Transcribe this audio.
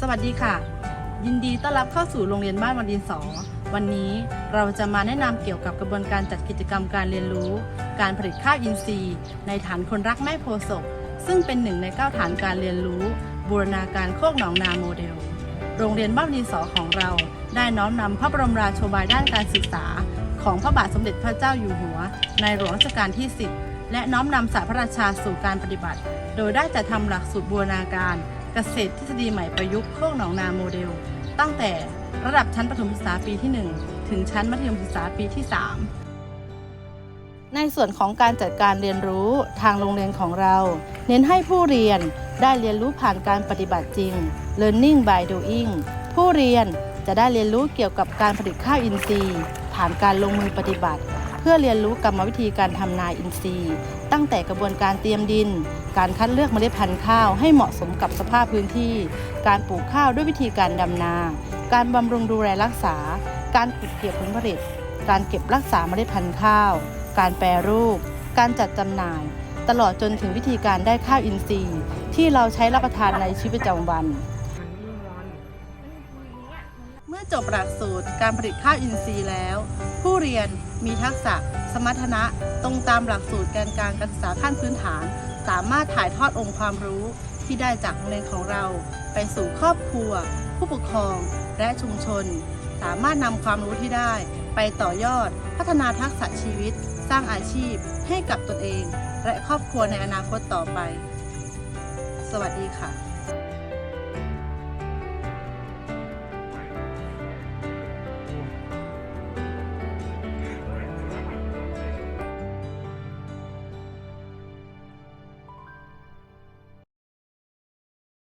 สวัสดีค่ะ ยินดีต้อนรับเข้าสู่โรงเรียนบ้านวันดินสอ วันนี้เราจะมาแนะนำเกี่ยวกับกระบวนการจัดกิจกรรมการเรียนรู้ การผลิตข้าวอินทรีย์ ในฐานคนรักแม่โพศกซึ่งเป็นหนึ่งใน 9 ฐานการเรียนรู้ บูรณาการโคกหนองนาโมเดล โรงเรียนบ้านดินสอของเรา ได้น้อมนำพระบรมราโชบายด้านการศึกษา ของพระบาทสมเด็จพระเจ้าอยู่หัว ในหลวงรัชกาลที่ 10 และน้อมนำศาสตร์พระราชาสู่การปฏิบัติ โดยได้จัดทำหลักสูตรบูรณาการเกษตรทฤษฎีใหม่ประยุกต์โคกหนองนาโมเดล ตั้งแต่ระดับชั้นประถมศึกษาปีที่ 1 ถึงชั้นมัธยมศึกษาปีที่ 3 ในส่วนของการจัดการเรียนรู้ทางโรงเรียนของเรา เน้นให้ผู้เรียนได้เรียนรู้ผ่านการปฏิบัติจริง learning by doing ผู้เรียนจะได้เรียนรู้เกี่ยวกับการผลิตข้าวอินทรีย์ ผ่านการลงมือปฏิบัติ เพื่อเรียนรู้กรรมวิธีการทำนาอินทรีย์ ตั้งแต่กระบวนการเตรียมดิน การคัดเลือกเมล็ดพันธุ์ข้าวให้เหมาะสมกับสภาพพื้นที่ การปลูกข้าวด้วยวิธีการดำนา การบำรุงดูแลรักษา การเก็บเกี่ยวผลผลิต การเก็บรักษาเมล็ดพันธุ์ข้าว การแปรรูป การจัดจำหน่าย ตลอดจนถึงวิธีการได้ข้าวอินทรีย์ ที่เราใช้รับประทานในชีวิตประจำวัน มื่อจบหลักสูตรการผลิตข้าวอินทรีย์แล้ว ผู้เรียนมีทักษะ สมรรถนะตรงตามหลักสูตรการการศึกษาขั้นพื้นฐาน สามารถถ่ายทอดองค์ความรู้ที่ได้จากโรงเรียนของเรา ไปสู่ครอบครัว ผู้ปกครองและชุมชน สามารถนำความรู้ที่ได้ ไปต่อยอด พัฒนาทักษะชีวิต สร้างอาชีพ ให้กับตนเอง และครอบครัวในอนาคตต่อไป สวัสดีค่ะ